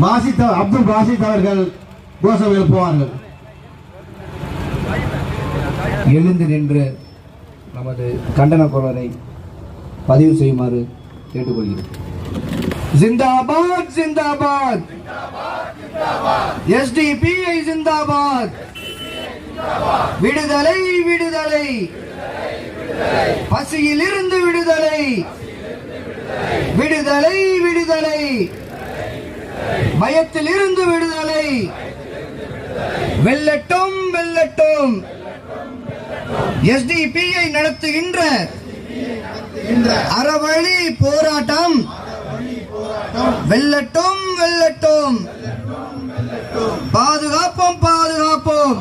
பாசித் அப்துல் பாசித் அவர்கள் கோஷம் எழுப்புவார்கள் எழுந்து நின்று நமது கண்டன குரலை பதிவு செய்யுமாறு கேட்டுக்கொள்கிறேன். ஜிந்தாபாத் ஜிந்தாபாத். எஸ்டிபிஐ ஜிந்தாபாத். விடுதலை விடுதலை. பசியிலிருந்து விடுதலை விடுதலை பயத்தில் இருந்து விடுதலை. வெல்லட்டும் வெல்லட்டும். எஸ்டிபிஐ நடத்துகின்ற அறவழி போராட்டம். வெல்லட்டும் வெல்லட்டும். பாதுகாப்போம் பாதுகாப்போம்.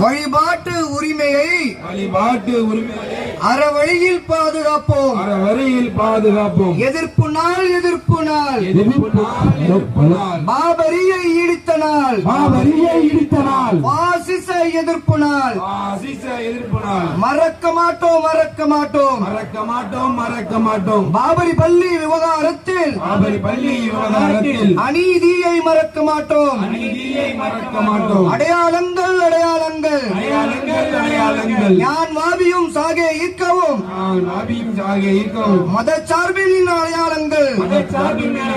வழிபாட்டு உரிமையை வழிபாட்டு உரிமையை அறவழியில் பாதுகாப்போம். அற வரியில் பாதுகாப்போம். எதிர்ப்பு நாள் எதிர்ப்பு நாள். எதிர்ப்பு நாள், எதிர்ப்பு நாள். பாபரியை இடித்த நாள். பாபரியை இடித்த நாள். பாசிச எதிர்ப்பு நாள். பாசிச எதிர்ப்பு நாள். மறக்க மாட்டோம் மறக்க மாட்டோம். மறக்க மாட்டோம் மறக்க மாட்டோம். பாபரி பள்ளி விவகாரத்தில். பாபரி பள்ளி விவகாரத்தில். அநீதியை மறக்க மாட்டோம். அநீதியை மறக்க மாட்டோம். அடையாளங்கள் சாகே ஈர்க்கவும்?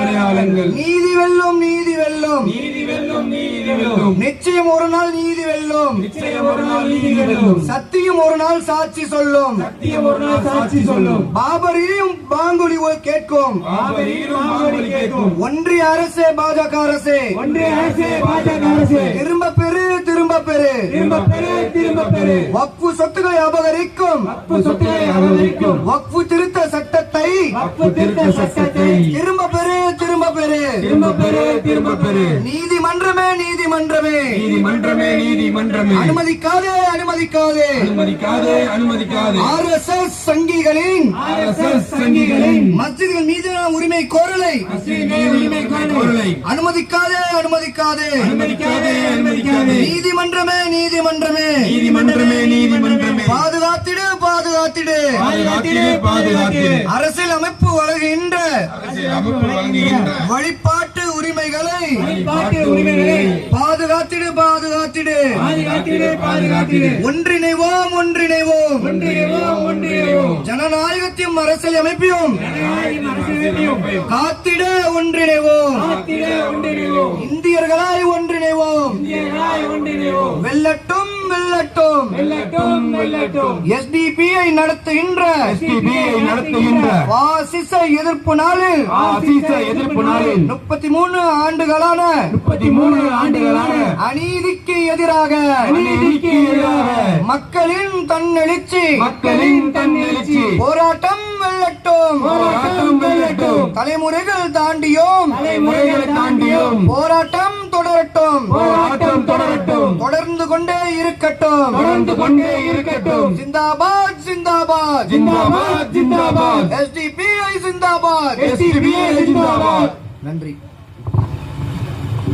அடையாளங்கள். நீதி வெல்லும் நீதி வெல்லும். நீதி வெல்லும் நீதி வெல்லும். நிச்சயம் ஒரு நாள் நீதி வெல்லும். நிச்சயம் ஒரு நாள் நீதி வெல்லும். சத்தியம் ஒரு நாள் சாட்சி சொல்லும். சத்தியம் ஒரு நாள் சாட்சி சொல்லும். பாபரியும் பாங்குலி கேட்கும். கேட்கும். ஒன்றிய அரசே பாஜக அரசே. ஒன்றிய அரசே பாஜக அரசே. திரும்ப பெறு திரும்ப பெறு திரும்ப பெரு திரும்ப பெரு வக்ஃபு சொத்துக்களை அபகரிக்கும். வக்ஃபு சொத்துக்களை அனுமதிக்கும் வக்ஃபு திருத்த சட்டத்தை. வக்ஃபு திருத்த சட்டத்தை. திரும்ப பெறு திரும்ப பெறு திரும்ப பெரு திரும்ப பெரு நீதிமன்றமே நீதிமன்றமே. நீதிமன்றமே நீதிமன்றமே. அனுமதிக்காதே அனுமதிக்காதே. அனுமதிக்காதே அனுமதிக்காதே. ஆர் எஸ் எஸ் சங்கிகளின். ஆர்எஸ்எஸ் சங்கிகளின். மீதான உரிமை கோரலை. அனுமதிக்காதே அனுமதிக்காதே. நீதிமன்றமே நீதிமன்றமே. நீதிமன்றமே நீதிமன்றமே. பாதுகாத்திடு பாதுகாத்திடு. அரசியல் அமைப்பு வழங்குகின்ற வழிபாட்டு உரிமைகளை பாதுகாத்திடு பாதுகாத்திலே பாதுகாத்திலே ஒன்றிணைவோம் ஒன்றிணைவோம். ஒன்றிணைவோம் ஒன்றிணைவோம். ஜனநாயகத்தையும் அரசியல் அமைப்பையும் காத்திட ஒன்றிணைவோம். இந்தியர்களாய் ஒன்றிணைவோம். வெல்லட்டும் வெல்லட்டும். வெல்லட்டும் வெல்லட்டும். எஸ்டிபிஐ நடத்துகின்ற. எஸ்டிபிஐ நடத்துகின்ற. வாசிச எதிர்ப்பு நாளில். எதிர்ப்பு நாளில். முப்பத்தி மூணு ஆண்டுகளான. முப்பத்தி மூணு ஆண்டுகளான. அநீதிக்கு எதிராக. அநீதிக்கு எதிராக. மக்களின் தன்னெழுச்சி. மக்களின் தன்னெழுச்சி. போராட்டம் வெல்லட்டும். போராட்டம் வெல்லட்டும். தலைமுறைகள் தாண்டியும். தலைமுறைகளை தாண்டியும். போராட்டம் தொடரட்டும். போராட்டம் தொடரட்டும். தொடர்ந்து கொண்டே இருக்கட்டும். தொடர்ந்து கொண்டே இருக்கட்டும். ஜிந்தாபாத் ஜிந்தாபாத் ஜிந்தாபாத் ஜிந்தாபாத் எஸ்டிபிஐ ஜிந்தாபாத் எஸ்டிபிஐ ஜிந்தாபாத் நன்றி.